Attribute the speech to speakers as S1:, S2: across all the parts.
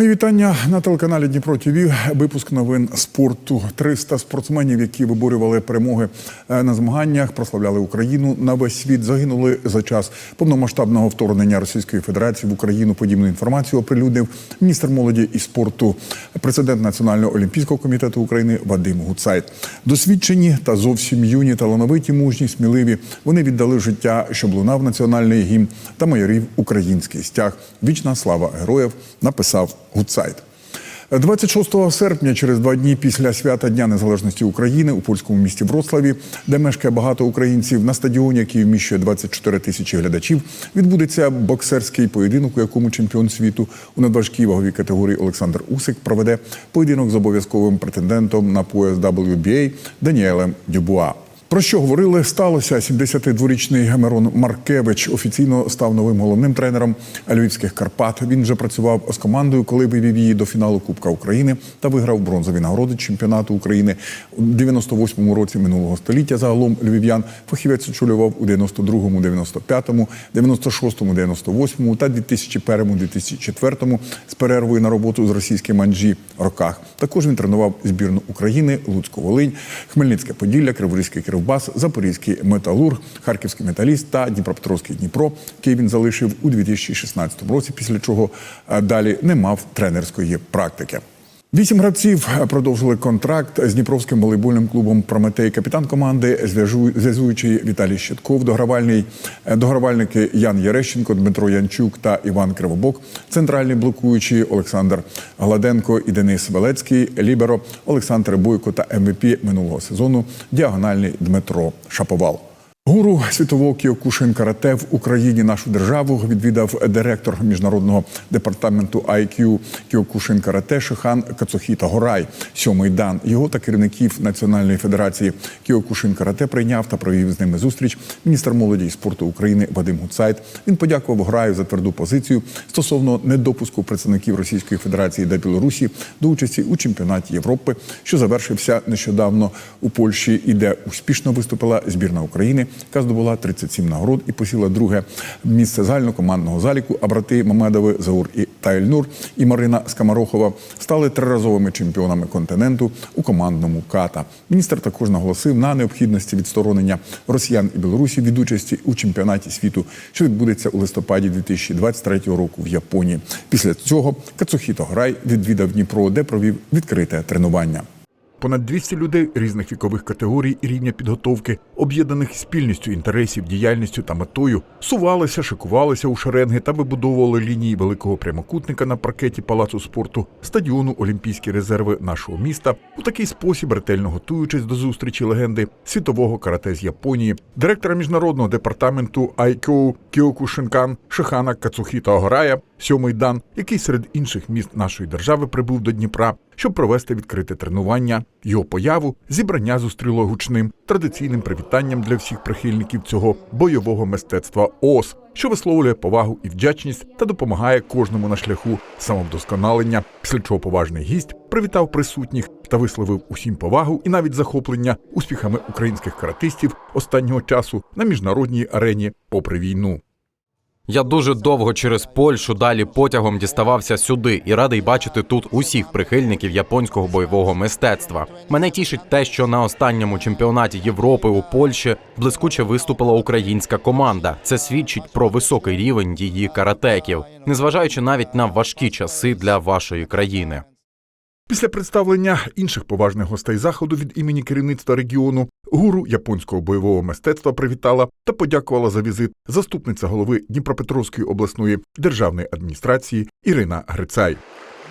S1: Мої вітання на телеканалі Дніпро ТВ. Випуск новин спорту. 300 спортсменів, які виборювали перемоги е, на змаганнях, прославляли Україну на весь світ. Загинули за час повномасштабного вторгнення Російської Федерації в Україну. Подібну інформацію оприлюднив міністр молоді і спорту, президент Національного олімпійського комітету України Вадим Гуцайт. Досвідчені та зовсім юні, талановиті, мужні, сміливі. Вони віддали життя, щоб лунав національний гімн та майорів український стяг. Вічна слава героїв написав Гудсайт. 26 серпня, через два дні після свята Дня Незалежності України у польському місті Вроцлаві, де мешкає багато українців, на стадіоні, який вміщує 24 тисячі глядачів, відбудеться боксерський поєдинок, у якому чемпіон світу у надважкій ваговій категорії Олександр Усик проведе поєдинок з обов'язковим претендентом на пояс WBA Даніелем Дюбуа. Про що говорили, сталося 72-річний Мирон Маркевич офіційно став новим головним тренером Львівських Карпат. Він вже працював з командою, коли вивів її до фіналу Кубка України та виграв бронзові нагороди чемпіонату України у 98-му році минулого століття. Загалом львів'ян фахівець очолював у 92-му, 95-му, 96-му, 98-му та 2001-му, 2004-му з перервою на роботу з російським Анджі роках. Також він тренував збірну України, Луцьку Волинь, Хмельницьке Поділля, Криворізький Кривбас, Запорізький Металург, Харківський металіст та Дніпропетровський Дніпро, який він залишив у 2016 році, після чого е, далі не мав тренерської практики. Вісім гравців продовжили контракт з Дніпровським волейбольним клубом Прометей. Капітан команди зв'язуючий Віталій Щитков, догравальний е, догравальники Ян Ярещенко, Дмитро Янчук та Іван Кривобок, центральний блокуючий Олександр Гладенко і Денис Велецький, Ліберо Олександр Бойко та МВП минулого сезону. Діагональний Дмитро Шаповал. Гуру світового кіокушин карате в Україні нашу державу відвідав директор міжнародного департаменту IQ кіокушин карате Шихан Кацухіта Горай. Сьомий дан його та керівників Національної федерації кіокушин карате прийняв та провів з ними зустріч міністр молоді і спорту України Вадим Гуцайт. Він подякував Гораю за тверду позицію стосовно недопуску представників Російської Федерації та Білорусі до участі у чемпіонаті Європи, що завершився нещодавно у Польщі, і де успішно виступила збірна України, яка здобула 37 нагород і посіла друге місце загальнокомандного заліку. А брати Мамедови Заур і Тайльнур і Марина Скамарохова стали триразовими чемпіонами континенту у командному ката. Міністр також наголосив на необхідності відсторонення росіян і білорусів від участі у чемпіонаті світу, що відбудеться у листопаді 2023 року в Японії. Після цього Кацухіто Грай відвідав Дніпро, де провів відкрите тренування. Понад 200 людей різних вікових категорій і рівня підготовки, об'єднаних спільністю інтересів, діяльністю та метою, сувалися, шикувалися у шеренги та вибудовували лінії великого прямокутника на паркеті палацу спорту, стадіону Олімпійські резерви нашого міста у такий спосіб, ретельно готуючись до зустрічі легенди світового карате з Японії, директора міжнародного департаменту IKO Кіоку Шинкан Шихана Кацухіта Огорая, сьомий дан, який серед інших міст нашої держави прибув до Дніпра, щоб провести відкрите тренування. Його появу зібрання зустріло гучним традиційним привітанням для всіх прихильників цього бойового мистецтва ОС, що висловлює повагу і вдячність та допомагає кожному на шляху самовдосконалення. Після чого поважний гість привітав присутніх та висловив усім повагу і навіть захоплення успіхами українських каратистів останнього часу на міжнародній арені, попри війну.
S2: Я дуже довго через Польщу далі потягом діставався сюди і радий бачити тут усіх прихильників японського бойового мистецтва. Мене тішить те, що на останньому чемпіонаті Європи у Польщі блискуче виступила українська команда. Це свідчить про високий рівень її каратеків, незважаючи навіть на важкі часи для вашої країни.
S1: Після представлення інших поважних гостей заходу від імені керівництва регіону гуру японського бойового мистецтва привітала та подякувала за візит заступниця голови Дніпропетровської обласної державної адміністрації Ірина Грицай.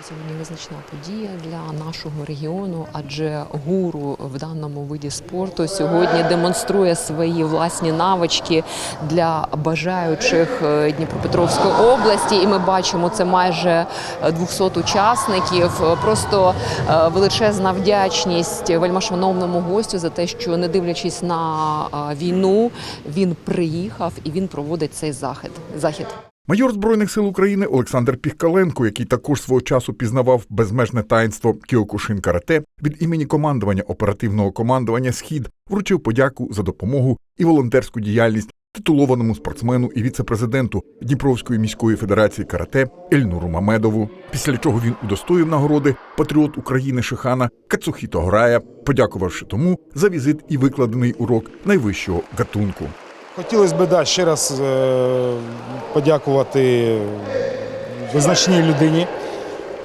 S3: Сьогодні визначна подія для нашого регіону, адже гуру в даному виді спорту сьогодні демонструє свої власні навички для бажаючих е, Дніпропетровської області. І ми бачимо це майже 200 учасників. Просто е, величезна вдячність вельмашановному гостю за те, що не дивлячись на е, війну, він приїхав і він проводить цей захід. захід.
S1: Майор Збройних сил України Олександр Піхкаленко, який також свого часу пізнавав безмежне таїнство Кіокушин Карате, від імені командування оперативного командування Схід вручив подяку за допомогу і волонтерську діяльність титулованому спортсмену і віце-президенту Дніпровської міської федерації карате Ельнуру Мамедову. Після чого він удостоїв нагороди патріот України Шихана Кацухіто Горая, подякувавши тому за візит і викладений урок найвищого гатунку.
S4: Хотілося б да, ще раз е, подякувати визначній людині,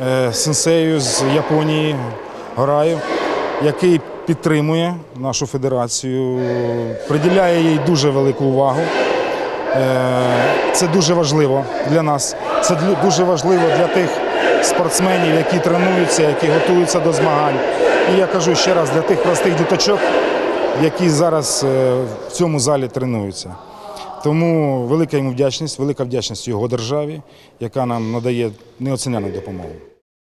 S4: е, сенсею з Японії Гораю, який підтримує нашу федерацію, приділяє їй дуже велику увагу. Е, Це дуже важливо для нас. Це дуже важливо для тих спортсменів, які тренуються, які готуються до змагань. І я кажу ще раз для тих простих діточок, які зараз е, в цьому залі тренуються. Тому велика йому вдячність, велика вдячність його державі, яка нам надає неоцінену допомогу.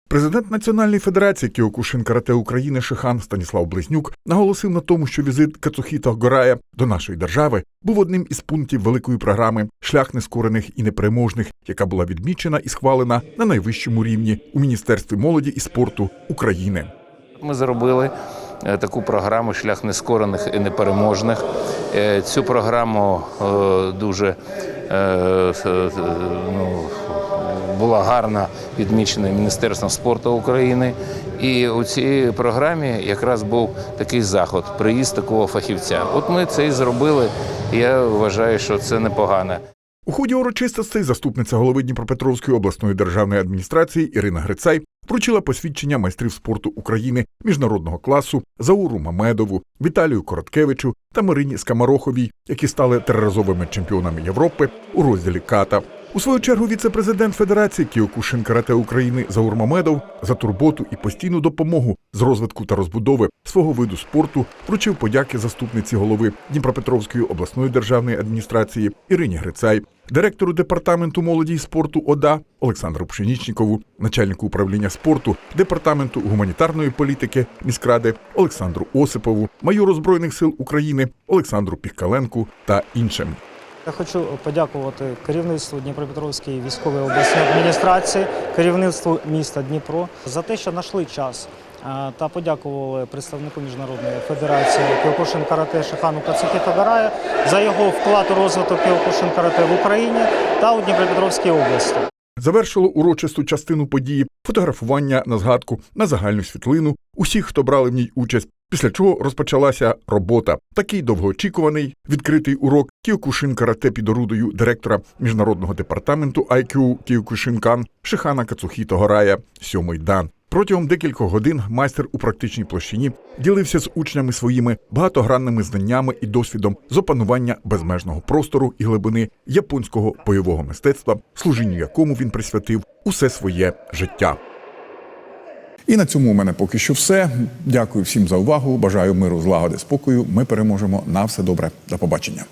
S1: Президент Національної федерації Кіокушин Карате України Шихан Станіслав Близнюк наголосив на тому, що візит Кацухіта Горая до нашої держави був одним із пунктів великої програми Шлях нескорених і непереможних, яка була відмічена і схвалена на найвищому рівні у Міністерстві молоді і спорту України.
S5: Ми зробили таку програму Шлях нескорених і непереможних. Е, Цю програму е, дуже е, е, ну, була гарно відмічена Міністерством спорту України. І у цій програмі якраз був такий заход, приїзд такого фахівця. От ми це і зробили. Я вважаю, що це непогано.
S1: У ході урочистостей заступниця голови Дніпропетровської обласної державної адміністрації Ірина Грицай вручила посвідчення майстрів спорту України міжнародного класу Зауру Мамедову, Віталію Короткевичу та Марині Скамароховій, які стали триразовими чемпіонами Європи у розділі ката. У свою чергу віце-президент Федерації Кіокушин Карате України Заур Мамедов за турботу і постійну допомогу з розвитку та розбудови свого виду спорту вручив подяки заступниці голови Дніпропетровської обласної державної адміністрації Ірині Грицай, директору департаменту молоді і спорту ОДА Олександру Пшенічникову, начальнику управління спорту департаменту гуманітарної політики міськради Олександру Осипову, майору збройних сил України Олександру Піхкаленку та іншим.
S6: Я хочу подякувати керівництву Дніпропетровської військової обласної адміністрації, керівництву міста Дніпро за те, що знайшли час та подякували представнику міжнародної федерації Кіокушин Карате Шихану Кацухі Тагарая за його вклад у розвиток Кіокушин Карате в Україні та у Дніпропетровській області.
S1: Завершило урочисту частину події фотографування на згадку на загальну світлину усіх, хто брали в ній участь. Після чого розпочалася робота. Такий довгоочікуваний відкритий урок Кіокушин карате під орудою директора міжнародного департаменту IQ Кіокушинкан Шихана Кацухіто Горая сьомий дан. Протягом декількох годин майстер у практичній площині ділився з учнями своїми багатогранними знаннями і досвідом з опанування безмежного простору і глибини японського бойового мистецтва, служінню якому він присвятив усе своє життя. І на цьому у мене поки що все. Дякую всім за увагу. Бажаю миру, злагоди, спокою. Ми переможемо. На все добре. До побачення.